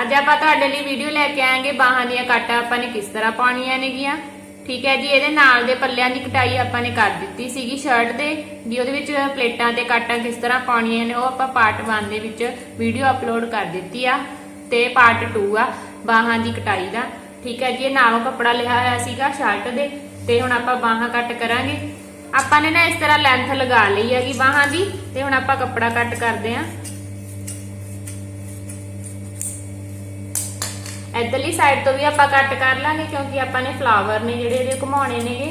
ਅੱਜ ਆਪਾਂ ਤੁਹਾਡੇ ਲਈ ਵੀਡੀਓ ਲੈ ਕੇ ਆਏਗੇ ਬਾਹਾਂ ਦੀਆਂ ਕਾਟਾਂ ਆਪਾਂ ਨੇ ਕਿਸ ਤਰ੍ਹਾਂ ਪਾਉਣੀਆਂ ਨੇਗੀਆਂ। ਠੀਕ ਹੈ ਜੀ, ਇਹਦੇ ਨਾਲ ਦੇ ਪੱਲਿਆਂ ਦੀ ਕਟਾਈ ਆਪਾਂ ਨੇ ਕਰ ਦਿੱਤੀ ਸੀਗੀ ਸ਼ਰਟ ਦੇ ਵੀ ਉਹਦੇ ਵਿੱਚ ਪਲੇਟਾਂ ਤੇ ਕਾਟਾਂ ਕਿਸ ਤਰ੍ਹਾਂ ਪਾਉਣੀਆਂ ਨੇ, ਉਹ ਆਪਾਂ ਪਾਰਟ 1 ਦੇ ਵਿੱਚ ਵੀਡੀਓ ਅਪਲੋਡ ਕਰ ਦਿੱਤੀ ਆ, ਤੇ ਪਾਰਟ 2 ਆ, ਬਾਹਾਂ ਦੀ ਕਟਾਈ ਦਾ। ਠੀਕ ਹੈ ਜੀ, ਇਹ ਨਾਲੋਂ ਕੱਪੜਾ ਲਿਆ ਹੋਇਆ ਸੀਗਾ ਸ਼ਰਟ ਦੇ, ਤੇ ਹੁਣ ਆਪਾਂ ਬਾਹਾਂ ਕੱਟ ਕਰਾਂਗੇ। ਆਪਾਂ ਨੇ ਨਾ ਇਸ ਤਰ੍ਹਾਂ ਲੈਂਥ ਲਗਾ ਲਈ ਹੈਗੀ ਬਾਹਾਂ ਦੀ, ਤੇ ਹੁਣ ਆਪਾਂ ਕੱਪੜਾ ਕੱਟ ਕਰਦੇ ਆਂ। ਇਧਰਲੀ ਸਾਈਡ ਤੋਂ ਵੀ ਆਪਾਂ ਕੱਟ ਕਰ ਲਾਂਗੇ ਕਿਉਂਕਿ ਆਪਾਂ ਨੇ ਫਲਾਵਰ ਨੇ ਜਿਹੜੇ ਇਹਦੇ ਘੁਮਾਉਣੇ ਨੇਗੇ,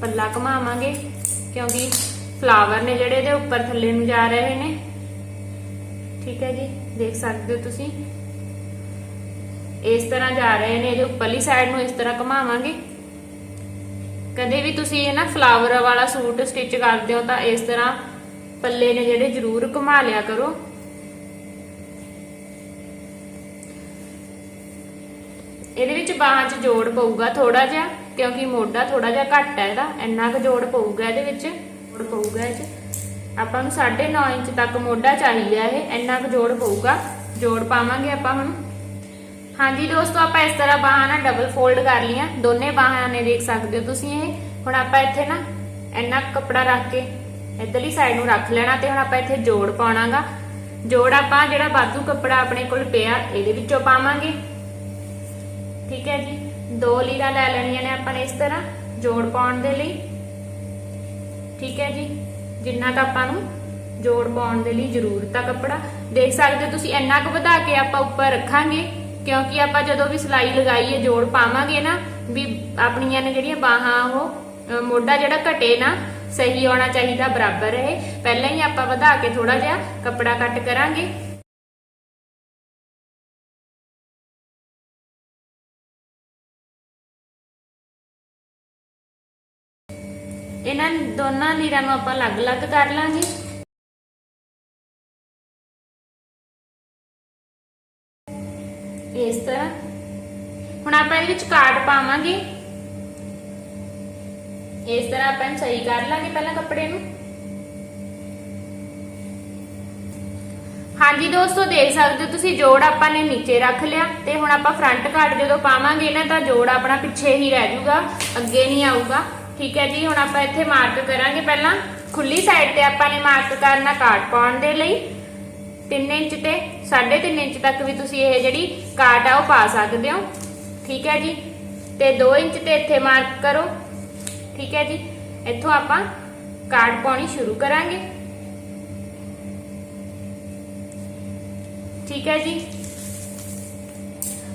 ਪੱਲਾ ਘੁਮਾਵਾਂਗੇ ਕਿਉਂਕਿ ਫਲਾਵਰ ਨੇ ਜਿਹੜੇ ਇਹਦੇ ਉੱਪਰ ਥੱਲੇ ਨੂੰ ਜਾ ਰਹੇ ਨੇ। ਠੀਕ ਹੈ ਜੀ, ਦੇਖ ਸਕਦੇ ਹੋ ਤੁਸੀਂ। ਇਸ ਤਰ੍ਹਾਂ ਜਾ ਰਹੇ ਨੇ, ਇਹਦੇ ਉੱਪਰਲੀ ਸਾਈਡ ਨੂੰ ਇਸ ਤਰ੍ਹਾਂ ਘੁਮਾਵਾਂਗੇ। ਕਦੇ ਵੀ ਤੁਸੀਂ ਇਹ ਨਾ ਫਲਾਵਰ ਵਾਲਾ ਸੂਟ ਸਟਿਚ ਕਰਦੇ ਹੋ ਤਾਂ ਇਸ ਤਰ੍ਹਾਂ ਪੱਲੇ ਨੇ ਜਿਹੜੇ ਜ਼ਰੂਰ ਘੁਮਾ ਲਿਆ ਕਰੋ। ਇਹਦੇ ਵਿੱਚ ਬਾਹਾਂ 'ਚ ਜੋੜ ਪਊਗਾ ਥੋੜਾ ਜਿਹਾ, ਕਿਉਂਕਿ ਮੋਢਾ ਥੋੜਾ ਜਿਹਾ ਘੱਟ ਹੈ ਇਹਦਾ, ਇੰਨਾ ਕੁ ਜੋੜ ਪਊਗਾ ਇਹਦੇ ਵਿੱਚ। ਜੋੜ ਪਊਗਾ ਇਹ 'ਚ। ਆਪਾਂ ਨੂੰ 9.5 ਇੰਚ ਤੱਕ ਮੋਢਾ ਚਾਹੀਦਾ ਇਹ, ਇੰਨਾ ਕੁ ਜੋੜ ਪਊਗਾ। ਜੋੜ ਪਾਵਾਂਗੇ ਆਪਾਂ ਹੁਣ। ਹਾਂਜੀ ਦੋਸਤੋ, ਆਪਾਂ ਇਸ ਤਰ੍ਹਾਂ ਬਾਹਾਂ ਨਾ ਡਬਲ ਫੋਲਡ ਕਰ ਲੀਆਂ ਦੋਨੇ ਬਾਹਾਂ ਨੇ ਦੇਖ ਸਕਦੇ ਹੋ ਤੁਸੀਂ ਇਹ। ਹੁਣ ਆਪਾਂ ਇੱਥੇ ਨਾ ਇੰਨਾ ਕੁ ਕੱਪੜਾ ਰੱਖ ਕੇ ਇਧਰਲੀ ਸਾਈਡ ਨੂੰ ਰੱਖ ਲੈਣਾ ਤੇ ਹੁਣ ਆਪਾਂ ਇੱਥੇ ਜੋੜ ਪਾਉਣਾਗਾ। ਜੋੜ ਆਪਾਂ ਜਿਹੜਾ ਬਾਦੂ ਕੱਪੜਾ ਆਪਣੇ ਕੋਲ ਪਿਆ, ਇਹਦੇ ਵਿੱਚੋਂ ਪਾਵਾਂਗੇ। ਠੀਕ ਹੈ ਜੀ? ਦੋ ਲੀਰਾਂ ਲੈ ਲੈਣੀਆਂ ਨੇ ਆਪਾਂ ਨੇ ਇਸ ਤਰ੍ਹਾਂ, ਜੋੜ ਪਾਉਣ ਦੇ ਲਈ। ਠੀਕ ਹੈ ਜੀ? ਜਿੰਨਾ ਕੁ ਆਪਾਂ ਨੂੰ ਜੋੜ ਪਾਉਣ ਦੇ ਲਈ ਜ਼ਰੂਰਤ ਆ ਕੱਪੜਾ। ਦੇਖ ਸਕਦੇ ਹੋ ਤੁਸੀਂ, ਇੰਨਾ ਕੁ ਵਧਾ ਕੇ ਆਪਾਂ ਉੱਪਰ ਰੱਖਾਂਗੇ, ਕਿਉਂਕਿ ਆਪਾਂ ਜਦੋਂ ਵੀ ਸਿਲਾਈ ਲਗਾਈਏ, ਜੋੜ ਪਾਵਾਂਗੇ ਨਾ, ਵੀ ਆਪਣੀਆਂ ਨੇ ਜਿਹੜੀਆਂ ਬਾਹਾਂ, ਉਹ ਮੋਢਾ ਜਿਹੜਾ ਘਟੇ ਨਾ, ਸਹੀ ਆਉਣਾ ਚਾਹੀਦਾ, ਬਰਾਬਰ ਰਹੇ। ਪਹਿਲਾਂ ਹੀ ਆਪਾਂ ਵਧਾ ਕੇ ਥੋੜਾ ਜਿਹਾ ਕੱਪੜਾ ਕੱਟ ਕਰਾਂਗੇ। ਇਹਨਾਂ ਦੋਨਾਂ ਲੀਰਾਂ ਨੂੰ ਆਪਾਂ ਅਲੱਗ-ਅਲੱਗ ਕਰ ਲਾਂਗੇ। ਇਸ ਤਰ੍ਹਾਂ। ਹੁਣ ਆਪਾਂ ਇਹਦੇ ਵਿੱਚ ਕਾਟ ਪਾਵਾਂਗੇ। ਇਸ ਤਰ੍ਹਾਂ ਆਪਾਂ ਇਹਨੂੰ ਸਹੀ ਕਰ ਲਾਂਗੇ ਪਹਿਲਾਂ ਕੱਪੜੇ ਨੂੰ। ਹਾਂਜੀ ਦੋਸਤੋ, ਦੇਖ ਸਕਦੇ ਹੋ ਤੁਸੀਂ ਜੋੜ ਆਪਾਂ ਨੇ ਨੀਚੇ ਰੱਖ ਲਿਆ ਤੇ ਹੁਣ ਆਪਾਂ ਫਰੰਟ ਕਾਰਡ ਜਦੋਂ ਪਾਵਾਂਗੇ ਨਾ ਤਾਂ ਜੋੜ ਆਪਣਾ ਪਿੱਛੇ ਹੀ ਰਹਿ ਜਾਊਗਾ, ਅੱਗੇ ਨਹੀਂ ਆਊਗਾ। ਠੀਕ ਹੈ ਜੀ, ਹੁਣ ਆਪਾਂ ਇੱਥੇ ਮਾਰਕ ਕਰਾਂਗੇ। ਪਹਿਲਾਂ ਖੁੱਲੀ ਸਾਈਡ ਤੇ ਆਪਾਂ ਨੇ ਮਾਰਕ ਕਰਨਾ ਕਾਰਡ ਪਾਉਣ ਦੇ ਲਈ। 3 ਇੰਚ ਤੇ 3.5 ਇੰਚ ਤੱਕ ਵੀ ਤੁਸੀਂ ਇਹ ਜਿਹੜੀ ਕਾਟ ਆ, ਉਹ ਪਾ ਸਕਦੇ ਹੋ। ਠੀਕ ਹੈ ਜੀ? ਤੇ 2 ਇੰਚ ਤੇ ਇੱਥੇ ਮਾਰਕ ਕਰੋ। ਠੀਕ ਹੈ ਜੀ? ਇੱਥੋਂ ਆਪਾਂ ਕਾਟ ਪਾਉਣੀ ਸ਼ੁਰੂ ਕਰਾਂਗੇ। ਠੀਕ ਹੈ ਜੀ?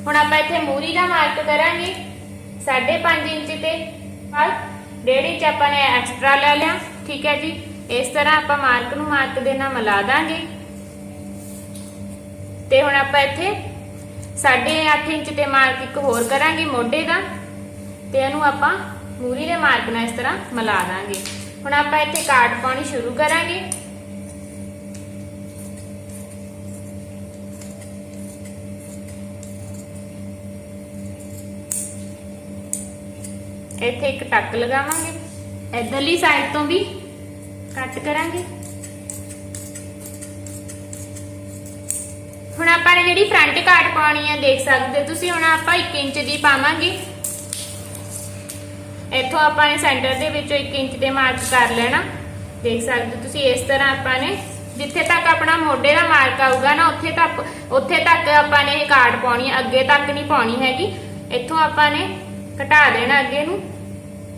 ਹੁਣ ਆਪਾਂ ਇੱਥੇ ਮੂਰੀ ਦਾ ਮਾਰਕ ਕਰਾਂਗੇ। 5.5 ਇੰਚ ਤੇ। ਬਾਅਦ 1.5 ਇੰਚ ਆਪਾਂ ਨੇ ਐਕਸਟਰਾ ਲੈ ਲਿਆ, ਠੀਕ ਹੈ ਜੀ। ਇਸ ਤਰ੍ਹਾਂ ਆਪਾਂ ਮਾਰਕ ਨੂੰ ਮਾਰਕ ਦੇ ਨਾਲ ਮਿਲਾ ਦਾਂਗੇ। ਤੇ ਹੁਣ ਆਪਾਂ ਇੱਥੇ 8.5 ਇੰਚ ਤੇ ਮਾਰਕ ਇੱਕ ਹੋਰ ਕਰਾਂਗੇ ਮੋਢੇ ਦਾ। ਤੇ ਇਹਨੂੰ ਆਪਾਂ ਮੂਰੀ ਦੇ ਮਾਰਕ ਨਾਲ ਇਸ ਤਰ੍ਹਾਂ ਮਿਲਾ ਦਾਂਗੇ। ਹੁਣ ਆਪਾਂ ਇੱਥੇ ਕਾਟ ਪਾਉਣੀ ਸ਼ੁਰੂ ਕਰਾਂਗੇ। ਇੱਥੇ ਇੱਕ ਟੱਕ ਲਗਾਵਾਂਗੇ। ਇਧਰਲੀ ਸਾਈਡ ਤੋਂ ਵੀ ਕੱਟ ਕਰਾਂਗੇ। ਹੁਣ ਆਪਾਂ ਨੇ ਜਿਹੜੀ ਫਰੰਟ ਕਾਟ ਪਾਉਣੀ ਹੈ ਦੇਖ ਸਕਦੇ ਤੁਸੀਂ, ਹੁਣ ਆਪਾਂ 1 ਇੰਚ ਦੀ ਪਾਵਾਂਗੇ। ਇੱਥੋਂ ਆਪਾਂ ਨੇ ਸੈਂਟਰ ਦੇ ਵਿੱਚੋਂ 1 ਇੰਚ ਦੇ ਮਾਰਕ ਕਰ ਲੈਣਾ। ਦੇਖ ਸਕਦੇ ਤੁਸੀਂ, ਇਸ ਤਰ੍ਹਾਂ ਆਪਾਂ ਨੇ, ਜਿੱਥੇ ਤੱਕ ਆਪਣਾ ਮੋਢੇ ਦਾ ਮਾਰਕ ਆਊਗਾ ਨਾ, ਉੱਥੇ ਤੱਕ ਉੱਥੇ ਤੱਕ ਆਪਾਂ ਨੇ ਇਹ ਕਾਟ ਪਾਉਣੀ ਹੈ ਅੱਗੇ ਤੱਕ ਨਹੀਂ ਪਾਉਣੀ ਹੈਗੀ। ਇੱਥੋਂ ਆਪਾਂ ਨੇ ਘਟਾ ਦੇਣਾ ਅੱਗੇ ਨੂੰ।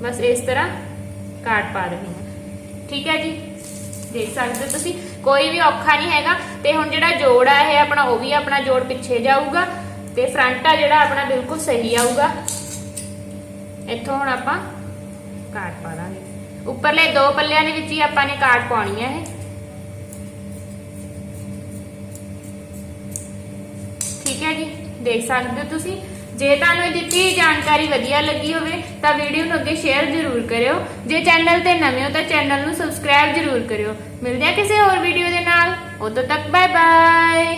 ਬਸ ਇਸ ਤਰ੍ਹਾਂ ਕਾਟ ਪਾ ਦੇਣੀ ਹੈ। ਠੀਕ ਹੈ ਜੀ? ਦੇਖ ਸਕਦੇ ਹੋ ਤੁਸੀਂ? ਕੋਈ ਵੀ ਔਖਾ ਨਹੀਂ ਹੈਗਾ। ਤੇ ਹੁਣ ਜਿਹੜਾ ਜੋੜ ਆ ਇਹ ਆਪਣਾ, ਉਹ ਵੀ ਆਪਣਾ ਜੋੜ ਪਿੱਛੇ ਜਾਊਗਾ ਤੇ ਫਰੰਟ ਆ ਜਿਹੜਾ ਆਪਣਾ ਬਿਲਕੁਲ ਸਹੀ ਆਊਗਾ। ਇੱਥੋਂ ਹੁਣ ਆਪਾਂ ਕਾਟ ਪਾ ਦਾਂਗੇ। ਉੱਪਰਲੇ ਦੋ ਪੱਲਿਆਂ ਦੇ ਵਿੱਚ ਹੀ ਆਪਾਂ ਨੇ ਕਾਟ ਪਾਉਣੀ ਹੈ ਇਹ। ਠੀਕ ਹੈ ਜੀ? ਦੇਖ ਸਕਦੇ ਹੋ ਤੁਸੀਂ? ਜੇ ਤੁਹਾਨੂੰ ਇਹ ਦਿੱਤੀ ਹੋਈ ਜਾਣਕਾਰੀ ਵਧੀਆ ਲੱਗੀ ਹੋਵੇ, ਤਾਂ ਵੀਡੀਓ ਨੂੰ ਅੱਗੇ ਸ਼ੇਅਰ ਜ਼ਰੂਰ ਕਰਿਓ। ਜੇ ਚੈਨਲ ਤੇ ਨਵੇਂ ਹੋ, ਤਾਂ ਚੈਨਲ ਨੂੰ ਸਬਸਕ੍ਰਾਈਬ ਜ਼ਰੂਰ ਕਰਿਓ। ਮਿਲਦੇ ਹਾਂ ਕਿਸੇ ਹੋਰ ਵੀਡੀਓ ਦੇ ਨਾਲ। ਉਦੋਂ ਤੱਕ ਬਾਏ ਬਾਏ